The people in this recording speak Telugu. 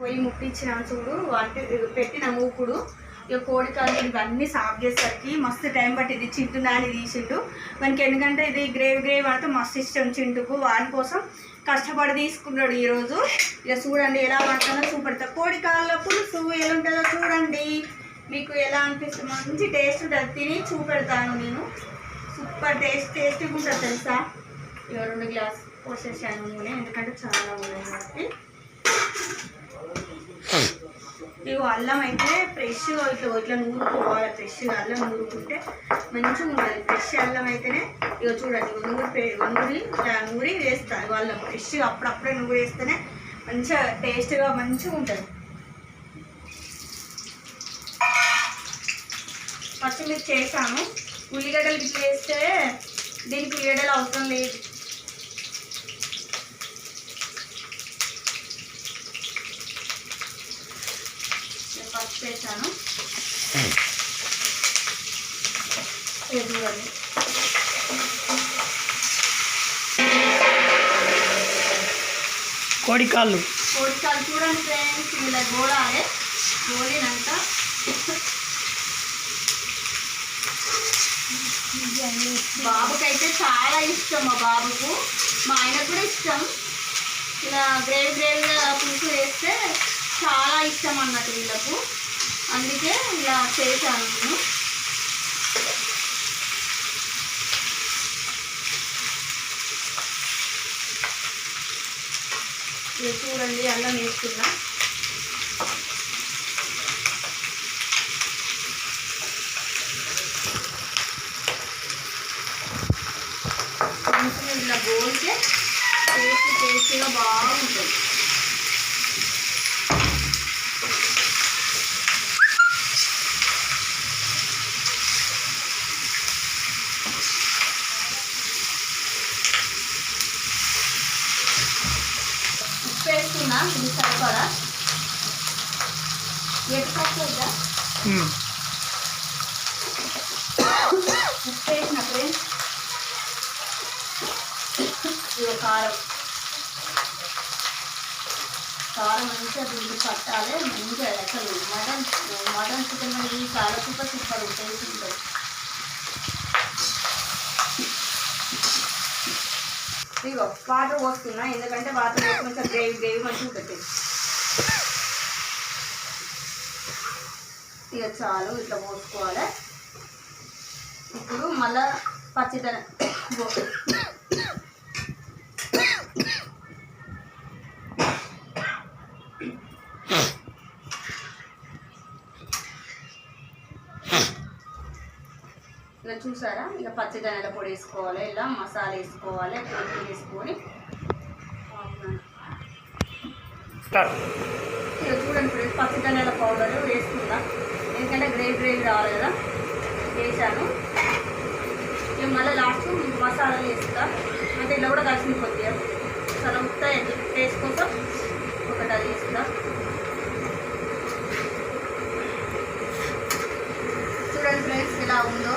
పొయ్యి ముట్టించినాను చూడు. అంటే పెట్టిన మూకుడు. ఇక కోడి కాళ్ళు ఇవన్నీ సాఫ్ చేసేసరికి మస్తు టైం పట్టింది. చింటు నాని తీసిండు. మనకి ఎందుకంటే ఇది గ్రేవ్ గ్రేవ్ అంటే మస్తు ఇష్టం చింటుకు. వాడి కోసం కష్టపడి తీసుకున్నాడు ఈరోజు. ఇక చూడండి ఎలా పడతానో చూపెడతా. కోడి కాళ్ళ పులుసు ఎలా ఉంటుందో చూడండి. మీకు ఎలా అనిపిస్తుంది? మంచి టేస్ట్ ఉంటుంది. తిని చూపెడతాను నేను. సూపర్ టేస్ట్ టేస్టీగా ఉంటుంది తెలుసా? ఇక రెండు గ్లాస్ పోసేసాను నూనె. ఎందుకంటే చాలా ఉన్నాయి కాబట్టి. ఇగో అల్లం అయితే ఫ్రెష్గా ఇట్లా ఇట్లా నూరుకోవాలి ఫ్రెష్గా అల్లం నూరుకుంటే మంచిగా ఉంటుంది. ఫ్రెష్ అల్లం అయితేనే ఇగో చూడండి నూరి పే- నూరి ఇట్లా నూరి వేస్తారు ఇగో అల్లం ఫ్రెష్గా అప్పుడప్పుడే నూరి వేస్తేనే మంచిగా టేస్ట్గా మంచిగా ఉంటుంది. పచ్చిమిర్చి చేసాము ఉల్లిగడ్డలు ఇట్లా వేస్తే దీనికి ఉల్లిగడ్డలు అవసరం లేదు నేను పసుపు వేసాను ఇది చూడండి కోడి కాళ్ళు కోడికాలు చూడండి ఫ్రెండ్స్ ఇలా గోడాలి గోలినాక బాబుకైతే చాలా ఇష్టం మా బాబుకు. మా ఆయనకు కూడా ఇష్టం. ఇలా గ్రేవీ గ్రేవీగా పులుసు వేస్తే చాలా ఇష్టం అన్నట్టు వీళ్ళకు. అందుకే ఇలా చేశాను నేను. ఇది చూడండి అల్లం వేస్తున్నా. కొంచెం ఇలా గోల్తే టేస్ట్ టేస్టీగా బాగుంటుంది ఉప్పు వేస్తున్నా ఇది సరిపడా ఎటుకొస్తుందా ఉమ్. ఉప్పు వేసినప్పుడే ఇదిగో కారం కారం మంచిగా దీనికి పట్టాలి మంచిగా అసలు మటన్ మటన్ చికెన్ ఈ కారం సూపర్ ఉంటుంది ఇదిగో వాటర్ పోస్తున్నా ఎందుకంటే వాటర్ పోసి మంచిగా గ్రేవీ గ్రేవీ మంచిగా ఉంటుంది ఇక చాలు ఇట్లా పోసుకోవాలి. ఇప్పుడు మళ్ళా పచ్చిదనం ఇక చూసారా? ఇక పచ్చిదనాల పొడి వేసుకోవాలి ఇలా మసాలా వేసుకోవాలి కొత్తిమీర వేసుకొని. ఇక చూడండి ఫ్రెండ్స్ పచ్చిదనాల పౌడర్ వేసుకుందా? ఎందుకంటే గ్రేవీ గ్రేవీ రావాలి కదా? వేసాను. ఇక మళ్ళీ లాస్ట్ మసాలాలు వేస్తా అంటే ఇలా కూడా కలిసి కొద్దిగా. చాలా ఉత్త టేస్ట్ కోసం ఒకటి అది వేస్తా చూడండి ఫ్రెండ్స్ ఇలా ఉందో.